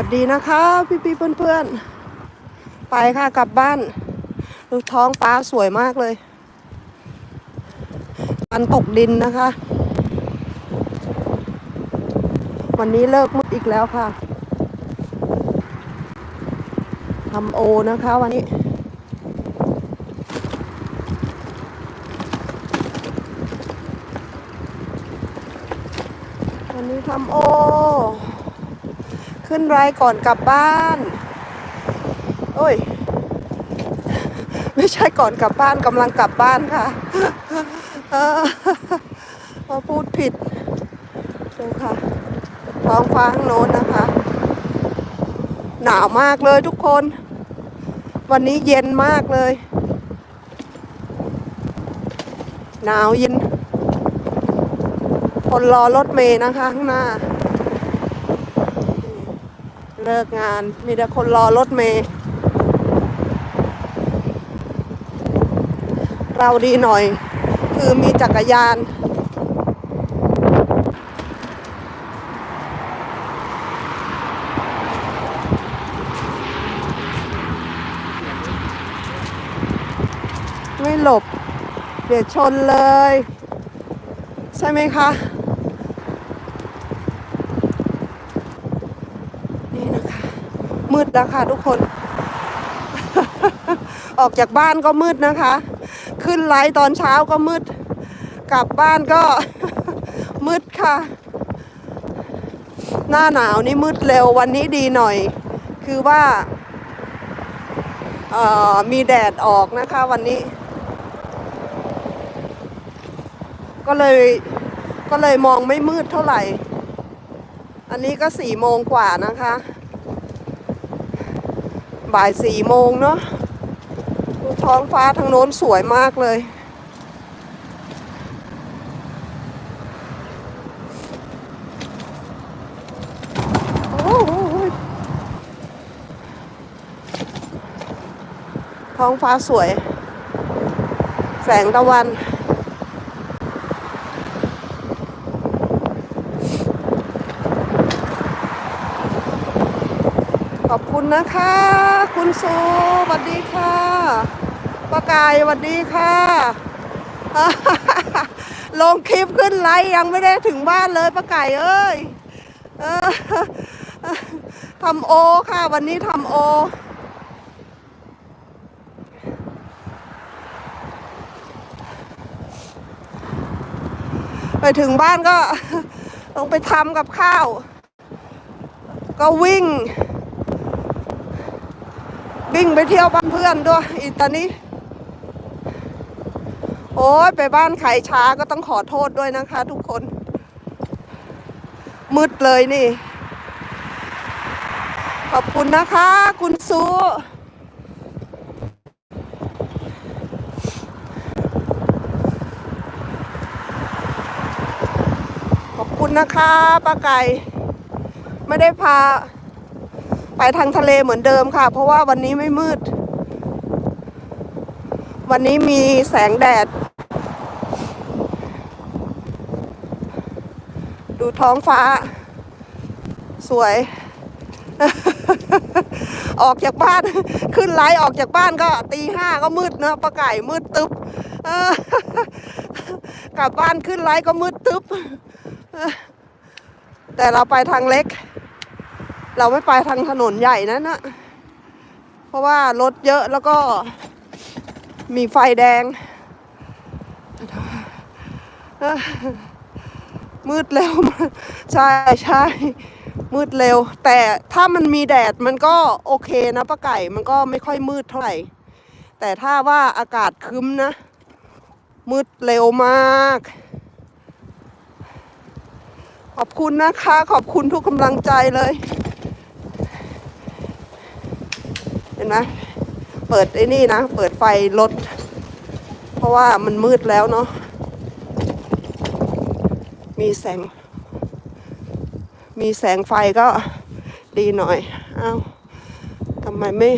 วัสดีนะคะ พี่พี่ๆเพื่อนๆไปค่ะกลับบ้านดูท้องฟ้าสวยมากเลยมันตกดินนะคะ วันนี้เลิกมืดอีกแล้วค่ะทำโอนะคะวันนี้วันนี้ทำโอ ขึ้นไรก่อนกลับบ้าน โอ้ย ไม่ใช่ก่อนกลับบ้านกำลังกลับบ้านค่ะเออพอพูดผิด ดูค่ะ ท้องฟ้าข้างโน้นนะคะ หนาวมากเลยทุกคน วันนี้เย็นมากเลย หนาวเย็น คนรอรถเมย์นะคะข้างหน้า เลิกงาน มีแต่คนรอรถเมย์เราดีหน่อย คือมีจักรยาน ไม่หลบ เดี๋ยวชนเลย ใช่ไหมคะ นี่นะคะ มืดแล้วค่ะทุกคน ออกจากบ้านก็มืดนะคะ ขึ้นไลฟ์ตอนเช้าก็มืด กลับบ้านก็มืดค่ะ หน้าหนาวนี่มืดเร็ววันนี้ดีหน่อย คือว่าเอ่อมีแดดออกนะคะวันนี้ ก็เลยก็เลยมองไม่มืดเท่าไหร่ อันนี้ก็สี่โมงกว่านะคะ บ่ายสี่โมงเนาะดูท้องฟ้าทางโน้นสวยมากเลย โอ้โหท้องฟ้าสวย แสงตะวันขอบคุณนะคะ คุณซูสวัสดีค่ะป้ากายสวัสดีค่ะ ลงคลิปขึ้นไลฟ์ยังไม่ได้ถึงบ้านเลยป้าไก่เอ้ยทำโอค่ะ วันนี้ทำโอ ไปถึงบ้านก็ต้องไปทำกับข้าว ก็วิ่ง วิ่งไปเที่ยวบ้านเพื่อนด้วยอีตอนนี้ โอ้ยไปบ้านใครช้าก็ต้องขอโทษด้วยนะคะ ทุกคน มืดเลยนี่ ขอบคุณนะคะ คุณซูขอบคุณนะคะป้าไก่ ไม่ได้พา ไปทางทะเลเหมือนเดิมค่ะ เพราะว่าวันนี้ไม่มืด วันนี้มีแสงแดด ดูท้องฟ้า สวย ออกจากบ้าน ขึ้นไลฟ์ออกจากบ้านก็ตีห้าก็มืดเนอะป้าไก่มืดตึ๊บกลับบ้านขึ้นไลฟ์ก็มืดตึ๊บแต่เราไปทางเล็ก เราไม่ไปทางถนนใหญ่นั่นนะเพราะว่ารถเยอะแล้วก็มีไฟแดง มืดเร็ว ใช่ใช่มืดเร็ว แต่ถ้ามันมีแดดมันก็โอเคนะป้าไก่มันก็ไม่ค่อยมืดเท่าไหร่ แต่ถ้าว่าอากาศคึ้มนะ มืดเร็วมาก ขอบคุณนะคะ ขอบคุณทุกกำลังใจเลย เห็นไหมเปิดไอ้นี่นะ เปิดไฟรถ เพราะว่ามันมืดแล้วเนาะ มีแสง มีแสงไฟก็ดีหน่อยอ้าวทำไมไม่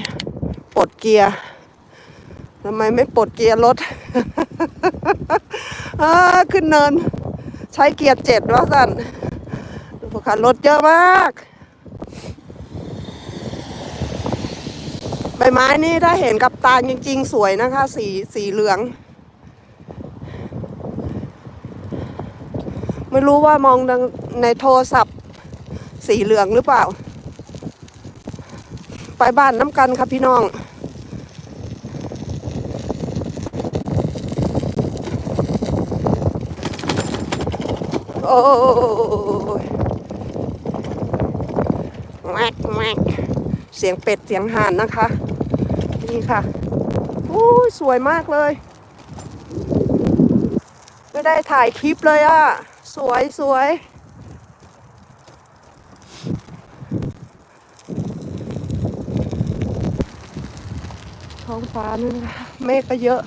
ปลดเกียร์ทำไมไม่ปลดเกียร์รถขึ้นเนิน ใช้เกียร์เจ็ดว่าสันดูค่ะรถเยอะมาก ใบไม้นี่ถ้าเห็นกับตาจริง ๆ สวยนะคะ สีสีเหลือง ไม่รู้ว่ามองในโทรศัพท์ สีเหลืองหรือเปล่า ไปบ้านน้ำกันครับพี่น้องโอ้ยแม็กแม็กเสียงเป็ดเสียงห่านนะคะ นี่ค่ะอู้ยสวยมากเลย ไม่ได้ถ่ายคลิปเลยอะสวยสวยท้องฟ้านี่นะเมฆก็เยอะ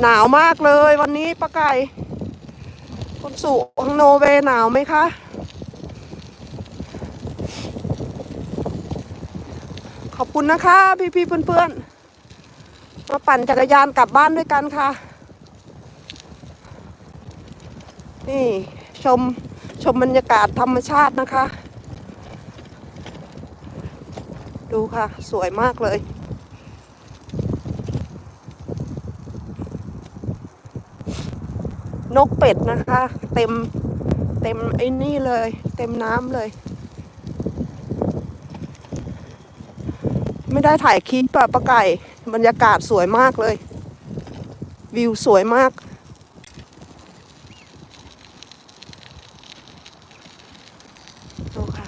หนาวมากเลยวันนี้ป้าไก่คนสู่ฮังโนเวหนาวไหมคะ ขอบ คุณนะคะ พี่ๆเพื่อนๆมาปั่นจักรยานกลับบ้านด้วยกันค่ะ นี่ชมชมบรรยากาศธรรมชาตินะคะ ดูค่ะ สวยมากเลยนกเป็ดนะคะ เต็มเต็มไอ้นี่เลย เต็มน้ำเลย ไม่ได้ถ่ายคลิปอะปะไก่บรรยากาศสวยมากเลย วิวสวยมาก ดูค่ะ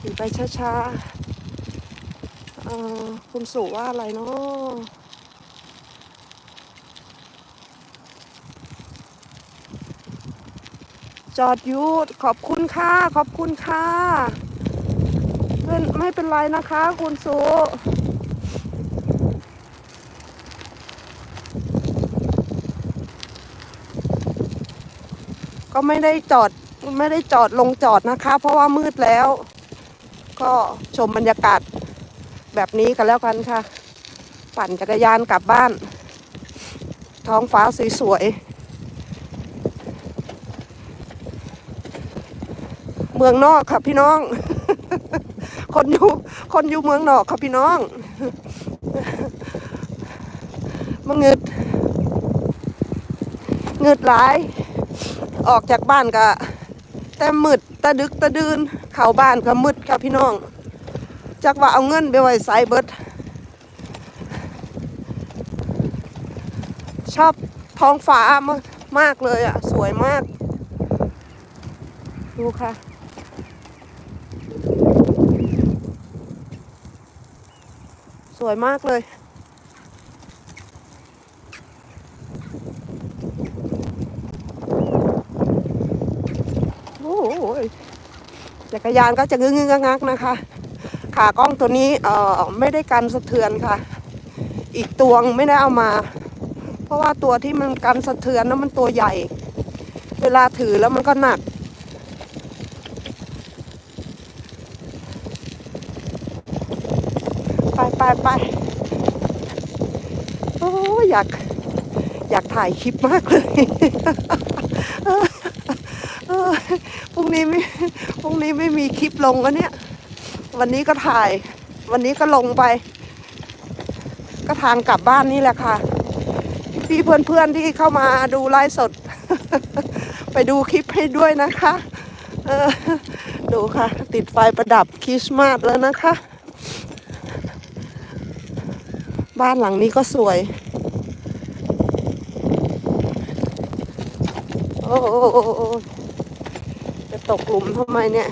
ขี่ไปช้าๆคุณสู่ว่าอะไรเนาะ จอดหยุดขอบคุณค่ะ ขอบคุณค่ะไม่ไม่เป็นไรนะคะ คุณสุก็ไม่ได้จอดไม่ได้จอดลงจอดนะคะ เพราะว่ามืดแล้ว ก็ชมบรรยากาศแบบนี้กันแล้วกันค่ะ ปั่นจักรยานกลับบ้าน ท้องฟ้าสวยๆ เมืองนอกค่ะพี่น้อง คนอยู่คนอยู่เมืองนอกค่ะพี่น้องมังเงิดเงิดหลาย ออกจากบ้านก็แต่มืดตะดึกตะดืนเข้าบ้านก็มืดค่ะพี่น้องจักว่าเอาเงินไปไว้ใส่เบิดชอบท้องฟ้ามากมากเลยอะ สวยมาก ดูค่ะ สวยมากเลย โอ้โหจักรยานก็จะงึงงงักนะคะ ขากล้องตัวนี้เอ่อไม่ได้กันสะเทือนค่ะ อีกตัวงไม่ได้เอามา เพราะว่าตัวที่มันกันสะเทือนนั้นมันตัวใหญ่ เวลาถือแล้วมันก็หนัก ไปไปโอ้ยอยาก อยากถ่ายคลิปมากเลยพรุ่งนี้ไม่พรุ่งนี้ไม่มีคลิปลงแล้วเนี่ย วันนี้ก็ถ่าย วันนี้ก็ลงไป ก็ทางกลับบ้านนี่แหละค่ะ พี่เพื่อนๆที่เข้ามาดูไลฟ์สด ไปดูคลิปให้ด้วยนะคะ เออ ดูค่ะ ติดไฟประดับคริสต์มาสแล้วนะคะ บ้านหลังนี้ก็สวย โอ้โหจะตกหลุมทำไมเนี่ย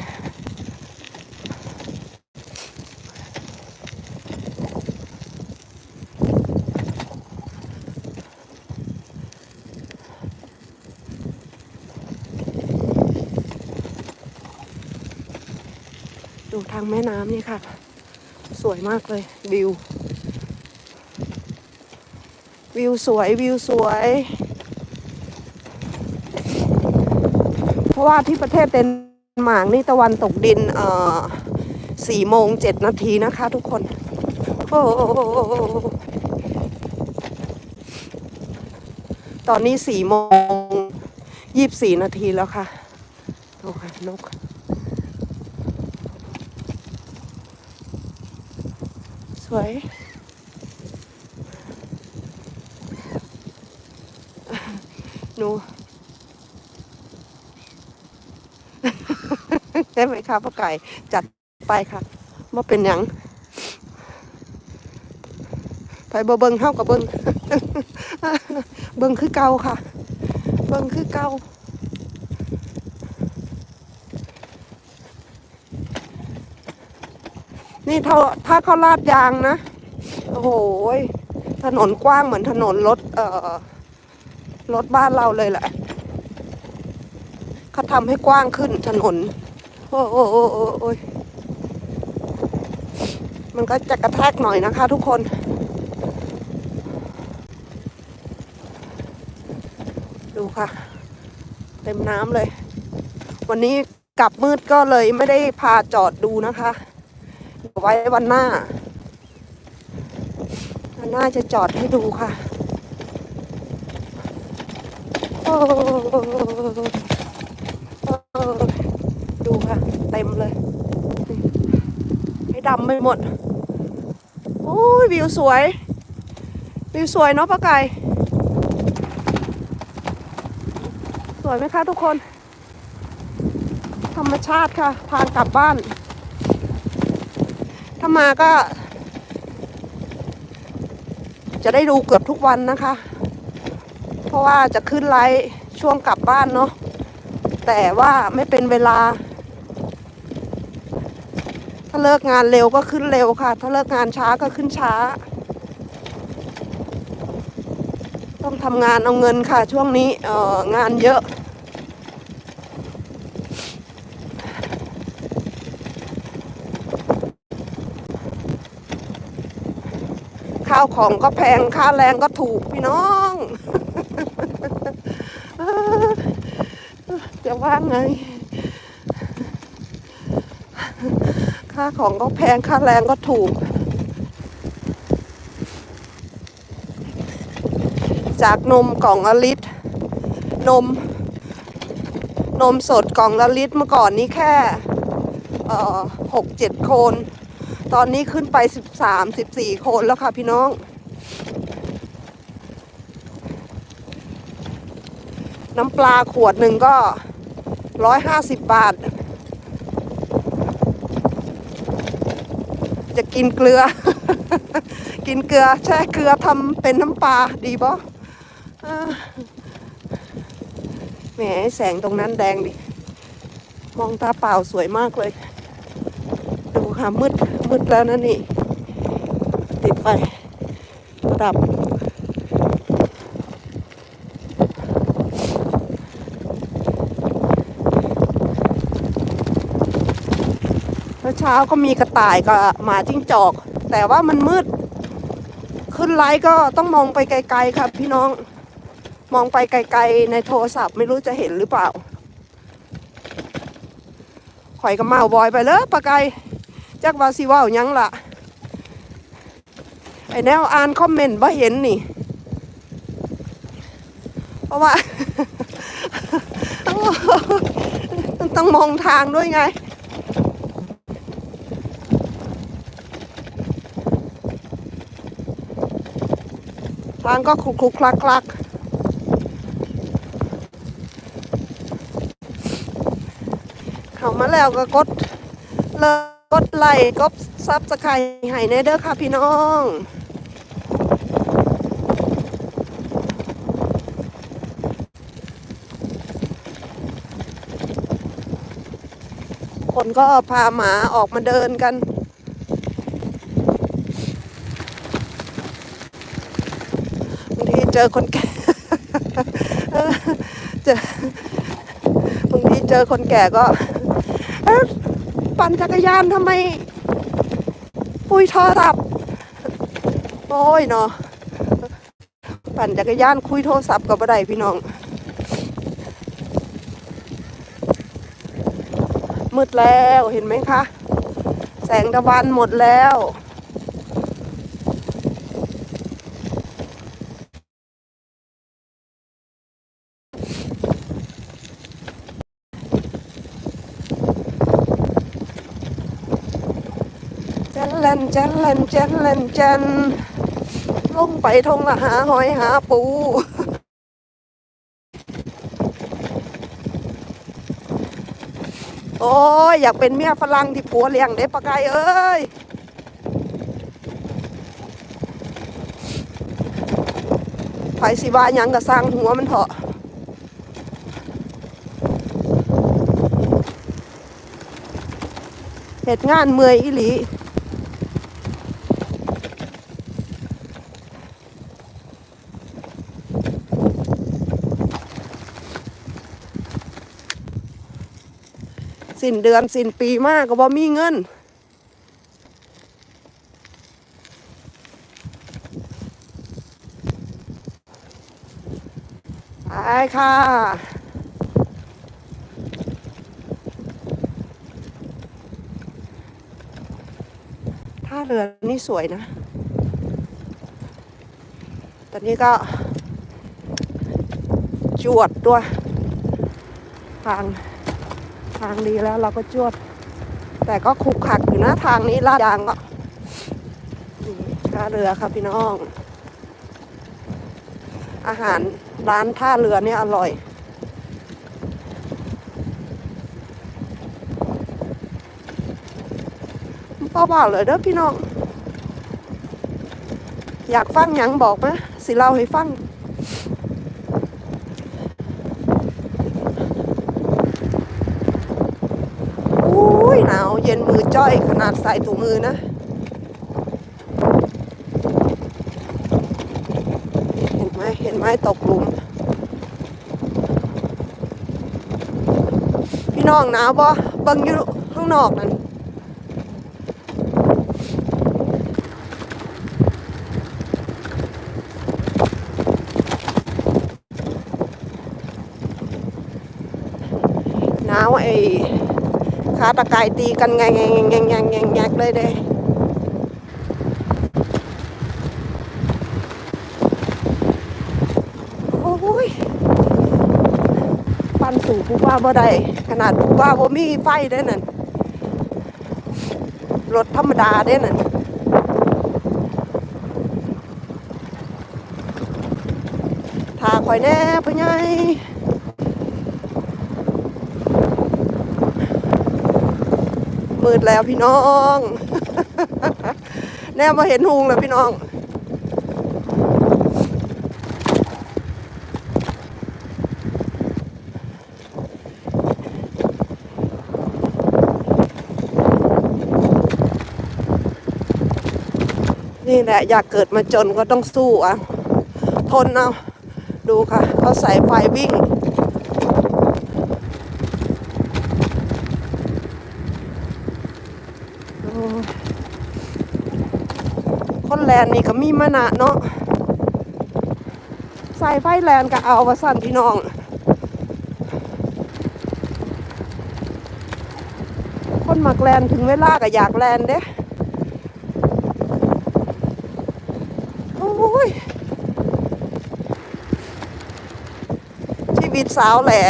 ดูทางแม่น้ำนี่ค่ะ สวยมากเลยวิว วิวสวยวิวสวย เพราะว่าที่ประเทศเดนมาร์กนี่ตะวันตกดินเอ่อสี่โมงเจ็ดนาทีนะคะทุกคน โอ้ตอนนี้สี่โมงยี่สิบสี่นาทีแล้วค่ะโอ้ยนกสวย หนู ใช่ไหมคะพ่อไก่จัดไปค่ะมาเป็นหยังไปบเบิงเฮากับเบิงเบิงคือเก่าค่ะ เบิงคือเก่านี่ถ้าถ้าเขาลาดยางนะ โอ้โหถนนกว้างเหมือนถนนรถเอ่อ รถบ้านเราเลยแหละเขาทำให้กว้างขึ้นถนน โอ้โอ้โอ้โอ้ยมันก็จะกระแทกหน่อยนะคะทุกคน ดูค่ะ เต็มน้ำเลย วันนี้กลับมืดก็เลยไม่ได้พาจอดดูนะคะเดี๋ยวไว้วันหน้าวันหน้าจะจอดให้ดูค่ะโอ้โอ้ ดูค่ะ เต็มเลย ให้ดำไปหมด โอ้ยวิวสวย วิวสวยเนาะป้าไก่ สวยไหมคะทุกคน ธรรมชาติค่ะ ทางกลับบ้าน ถ้ามาก็ จะได้ดูเกือบทุกวันนะคะ ราะว่าจะขึ้นไลฟ์ช่วงกลับบ้านเนาะแต่ว่าไม่เป็นเวลา ถ้าเลิกงานเร็วก็ขึ้นเร็วค่ะ ถ้าเลิกงานช้าก็ขึ้นช้า ต้องทำงานเอาเงินค่ะ ช่วงนี้เอองานเยอะข้าวของก็แพงค่าแรงก็ถูกพี่น้อง จะว่าไง ค่าของก็แพงค่าแรงก็ถูก จากนมกล่องละลิตร นม นมสดกล่องละลิตรเมื่อก่อนนี้แค่หกเจ็ดโคน ตอนนี้ขึ้นไปสิบสามสิบสี่โคนแล้วค่ะพี่น้องน้ำปลาขวดหนึ่งก็ ร้อยห้าสิบบาท จะกินเกลือ กินเกลือแช่เกลือทำเป็นน้ำปลาดีบ่เออแหมแสงตรงนั้นแดงดิ มองตาเปล่าสวยมากเลย ดูค่ะมืดมืดแล้วนะนี่ ติดไฟดับ เช้าก็มีกระต่ายกับหมาจิ้งจอก แต่ว่ามันมืด ขึ้นไลฟ์ก็ต้องมองไปไกล ๆ ครับ พี่น้องมองไปไกล ๆ ในโทรศัพท์ไม่รู้จะเห็นหรือเปล่าข่อยกับเมาบอยไปเลยปะไกจักว่าสิว่ายังล่ะไอแนวอ่านคอมเมนต์บ่เห็นนี่ เพราะว่า ต้องมองทางด้วยไง ทางก็คลุกคลุกคลักคลักเข้ามาแล้วก็กดเลิกกดไลค์กดซับสไครต์ให้ในเด้อค่ะพี่น้องคนก็พาหมาออกมาเดินกัน บางทีเจอคนแก่เออเจอบางทีเจอคนแก่ก็ปั่นจักรยานทำไม ปุยโทรศัพท์โอ้ยเนาะปั่นจักรยานคุยโทรศัพท์กับบ่ได้พี่น้อง มืดแล้วเห็นไหมคะ แสงตะวันหมดแล้ว ลนแจนแลนแจนแลนแจนลงไปทงละหาหอยหาปูโอ้ยอยากเป็นเมียฝรั่งที่ผัวเลี้ยงเด็ปะไก่เอ้ยไผสิว่ายังก็สร้างหัวมันเถอะเหตุงานเมื่อยอีหลี สิ้นเดือนสิ้นปีมากก็บ่มีเงิน ไปค่ะท่าเรือนี่สวยนะ ตอนนี้ก็ จวดด้วยทาง ทางดีแล้วเราก็จวด แต่ก็ขุกขักอยู่นะทางนี้ลาดยางก็ท่าเรือครับพี่น้อง อาหารร้านท่าเรือเนี่ยอร่อยเบาๆเลยเด้อพี่น้อง อยากฟังยังบอกไหมสิเล่าให้ฟัง อุ้ยหนาวเย็นมือจ้อยขนาดใส่ถุงมือนะเห็นไหมเห็นไหมตกหลุม พี่น้องหนาวบ่เบิ่งอยู่ข้างนอกนั่นหนาวไอ้ ขาตะไคร่ตีกันแงงแงงแงงแงงแงงเลยเด้โอ้ยปันสู่ผู้ว่าบ่ได้ขนาดผู้ว่าบ่มีไฟได้นั่นรถธรรมดาได้นั่นทาคอยแน่พ่อใหญ่ มืดแล้วพี่น้อง แน่มาเห็นหุงแล้วพี่น้องนี่แหละอยากเกิดมาจนก็ต้องสู้อะ ทนเอา ดูค่ะ เขาใส่ไฟวิ่ง โอ้ยคน แลนนี่ก็มีมานะเนาะใส่ไฟแลนก็เอาวาสั่นพี่น้องคนมักแลนถึงเวลาก็อยากแลนเด้โอ้ย ชีวิตสาวแหละ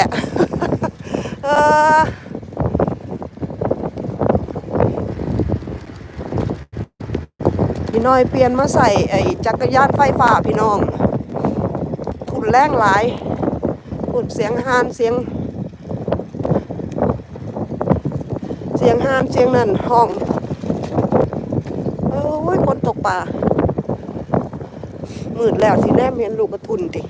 เออ น้อยเปลี่ยนมาใส่ไอ้จักรยานไฟฟ้าพี่น้อง ทุนแรงหลายทุนเสียงฮานเสียง เสียงฮานเสียงนั่นห้องโอ้ยคนตกป่ามืดแล้วสิแนมเห็นลูกกระทุนติ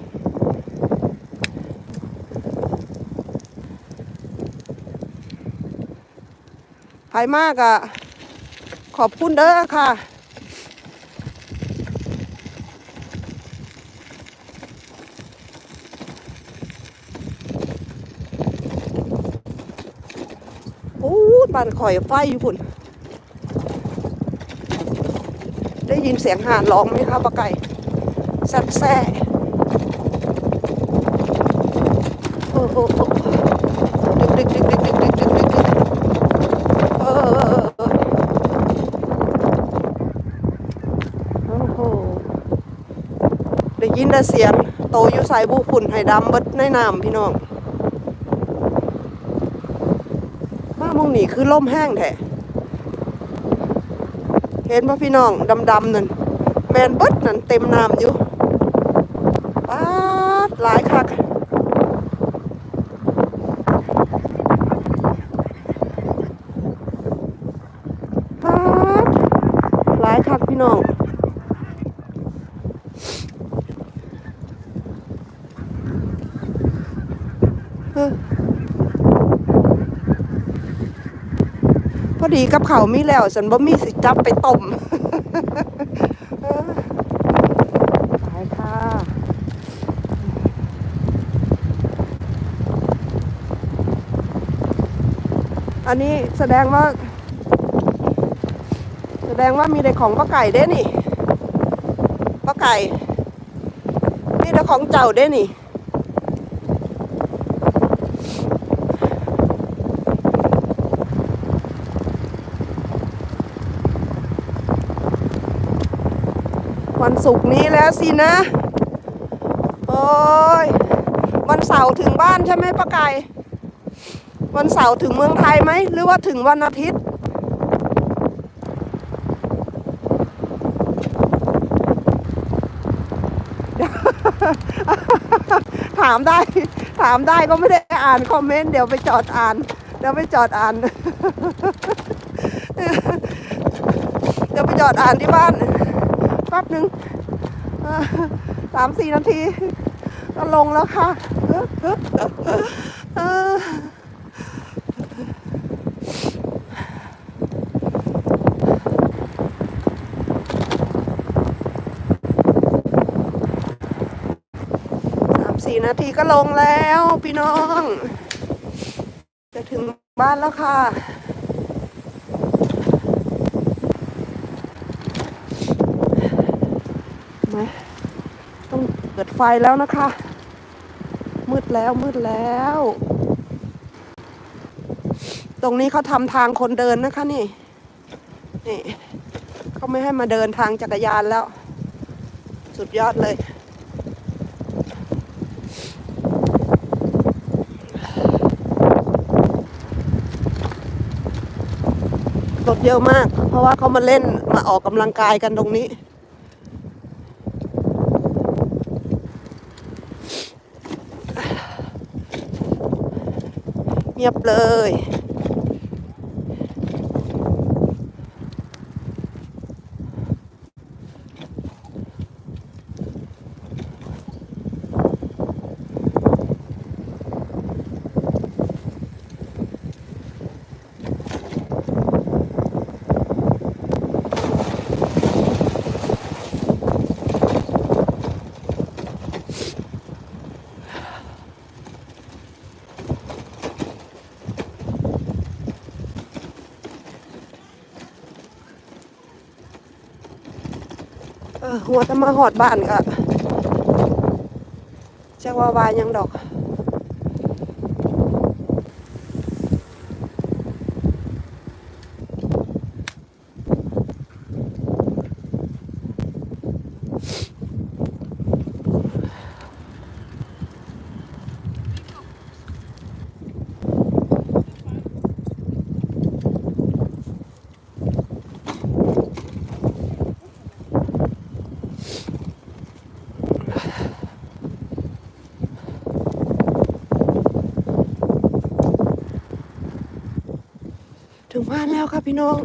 ภายมากอะขอบคุณเด้อค่ะ โอ้ย บ้านข่อยไฟอยู่พุ่น ได้ยินเสียงห่านร้องไหมคะปะไก่แซ่บแซ่โอ้โหดึกดึกดึกดึกดึกดึกดึกดึกเออโอ้โหได้ยินแต่เสียงโตอยู่ใส่บุฝุ่นไห้ดำเบิดในน้ำพี่น้องมามอง นี่คือล่มแห้งแท้เห็นป่ะพี่น้องดำๆนั่นแมนเบิดนั่นเต็มน้ำอยู่ป๊าดหลายคักป๊าดหลายคักพี่น้องเออ พอดีกับเขาวมีแล้วฉันบ่มีสิจับไปต้มเออไปค่ะอันนี้แสดงว่า แสดงว่ามีแต่ของป้าไก่เด้นี่ป้าไก่มีแต่ของเจ้าเด้นี่ ศุกร์นี้แล้วสินะ โอ้ย วันเสาร์ถึงบ้านใช่ไหมป้าไก่ วันเสาร์ถึงเมืองไทยไหม หรือว่าถึงวันอาทิตย์ ถามได้ ถามได้ก็ไม่ได้อ่านคอมเมนต์ เดี๋ยวไปจอดอ่าน เดี๋ยวไปจอดอ่าน เดี๋ยวไปจอดอ่านที่บ้านแป๊บหนึ่ง สามสี่นาทีก็ลงแล้วค่ะสามสี่นาทีก็ลงแล้วพี่น้อง จะถึงบ้านแล้วค่ะ ไหม เปิดไฟแล้วนะคะ มืดแล้วมืดแล้ว ตรงนี้เขาทำทางคนเดินนะคะนี่ นี่เขาไม่ให้มาเดินทางจักรยานแล้ว สุดยอดเลยรถเยอะมาก เพราะว่าเขามาเล่นมาออกกำลังกายกันตรงนี้ เงียบเลย หัวจะมาหอดบ้านก็จะว่าวายังดอก แล้วค่ะพี่น้อง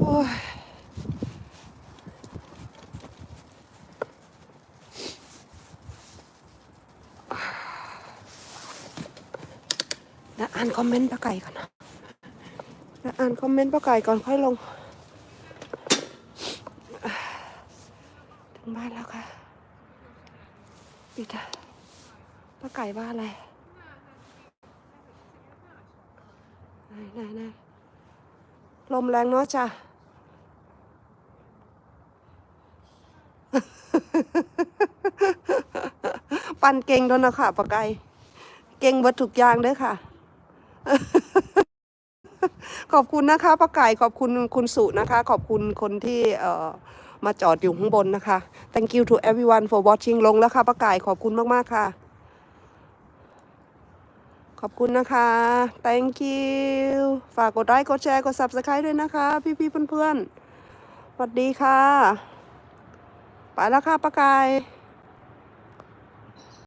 โอ้ยแล้วอ่านคอมเมนต์ป้าไก่ก่อนนะแล้วอ่านคอมเมนต์ป้าไก่ก่อนค่อยลง ถึงบ้านแล้วค่ะปิดอะป้าไก่ว่าอะไร ไหนไหนไหน ลมแรงเนาะจ้ะ ปันเก่งด้วยนะค่ะปะไก่เก่งเบิดทุกยางด้อค่ะ ขอบคุณนะคะป้าไก่ขอบคุณคุณสุนะคะ ขอบคุณคนที่เอ่อมาจอดอยู่ข้างบนนะคะ thank you to everyone for watching ลงแล้วค่ะป้าไก่ขอบคุณมาก ๆ ค่ะ ขอบคุณนะคะ thank you ฝากกดไลค์กดแชร์กด subscribe ด้วยนะคะ พี่ๆเพื่อนๆสวัสดีค่ะ ไปแล้วค่ะป้าไก่